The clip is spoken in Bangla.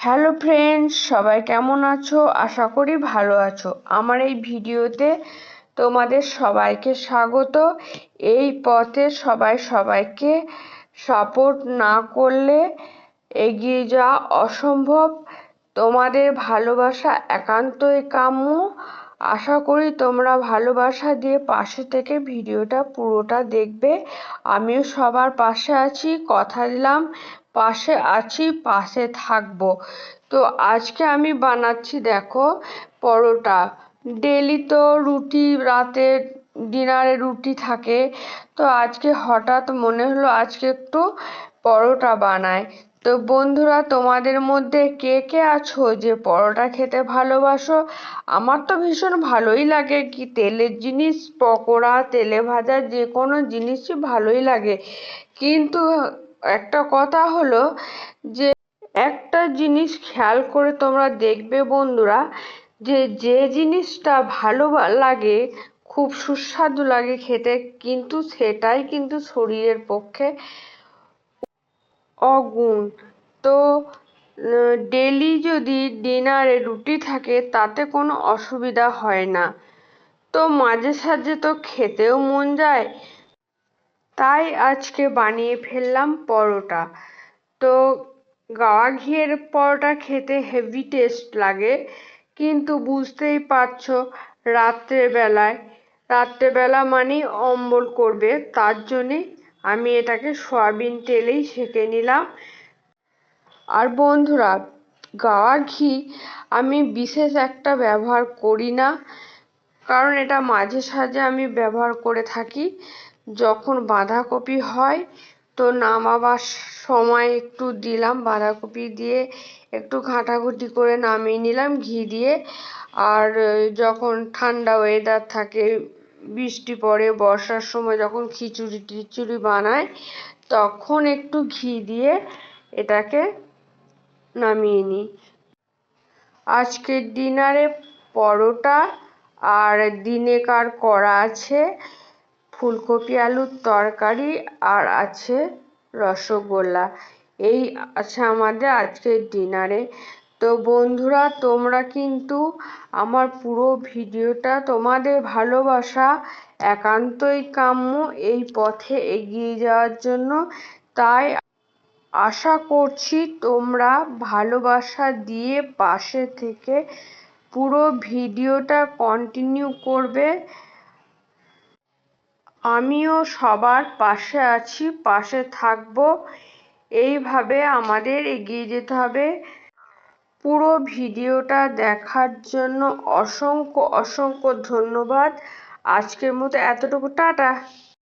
হ্যালো ফ্রেন্ডস, সবাই কেমন আছো? আশা করি ভালো আছো। আমার এই ভিডিওতে তোমাদের সবাইকে স্বাগত। এই পথে সবাই সবাইকে সাপোর্ট না করলে এগিয়ে যাওয়া অসম্ভব। তোমাদের ভালোবাসা একান্তই কাম্য। আশা করি তোমরা ভালোবাসা দিয়ে পাশে থেকে ভিডিওটা পুরোটা দেখবে। আমিও সবার পাশে আছি, কথা দিলাম, পাশে আছি, পাশে থাকব। তো আজকে আমি বানাচ্ছি দেখো পরোটা। ডেলি তো রুটি, রাতে ডিনারে রুটি থাকে। তো আজকে হঠাৎ মনে হলো আজকে একটু পরোটা বানায়। তো বন্ধুরা, তোমাদের মধ্যে কে কে আছো যে পরোটা খেতে ভালোবাসো? আমার তো ভীষণ ভালোই লাগে কি তেলের জিনিস, পকোড়া, তেলে ভাজা, যে কোনো জিনিসই ভালোই লাগে। কিন্তু একটা কথা হলো যে, একটা জিনিস খেয়াল করে তোমরা দেখবে বন্ধুরা, যে যে জিনিসটা ভালো লাগে, খুব সুস্বাদু লাগে খেতে, কিন্তু সেটাই কিন্তু শরীরের পক্ষে অগুণ। তো ডেলি যদি ডিনারে রুটি থাকে, তাতে কোনো অসুবিধা হয় না। তো, মাঝে সাঝে তো খেতেও মন যায়। তাই আজকে বানিয়ে ফেললাম পরোটা। তো, গাওয়া ঘিয়ের পরোটা খেতে হেভি টেস্ট লাগে, কিন্তু বুঝতেই পারছ, রাত্রেবেলায়। রাত্রেবেলা মানেই অম্বল করবে, তার জন্যে আমি এটাকে সয়াবিন তেলেই সেঁকে নিলাম। আর বন্ধুরা গাওয়া ঘি আমি বিশেষ একটা ব্যবহার করি না, কারণ এটা মাঝে সাঝে আমি ব্যবহার করে থাকি। যখন বাঁধাকপি হয়, তো নামাবার সময় একটু দিলাম বাঁধাকপি দিয়ে, একটু ঘাঁটাঘুটি করে নামিয়ে নিলাম ঘি দিয়ে। আর যখন ঠান্ডা ওয়েদার থাকে বৃষ্টি পড়ে, বর্ষার সময় যখন খিচুড়ি টিচুড়ি বানায়, তখন একটু ঘি দিয়ে এটাকে নামিয়ে নিই। আজকের ডিনারে পরোটা আর দিনেকার করা আছে, ফুলকপি আলুর তরকারি আর আছে রসগোল্লা। এই আছে আমাদের আজকের ডিনারে। তো বন্ধুরা, তোমরা কিন্তু আমার পুরো ভিডিওটা তোমাদের ভালোবাসা, একান্তই কাম্য এই পথে এগিয়ে যাওয়ার জন্য। তাই আশা করছি তোমরা ভালোবাসা দিয়ে পাশে থেকে পুরো ভিডিওটা কন্টিনিউ করবে। আমিও সবার পাশে আছি, পাশে থাকব। এইভাবে আমাদের এগিয়ে যেতে হবে। পুরো ভিডিওটা দেখার জন্য অসংখ্য অসংখ্য ধন্যবাদ। আজকের মতো এতটুকু। টাটা।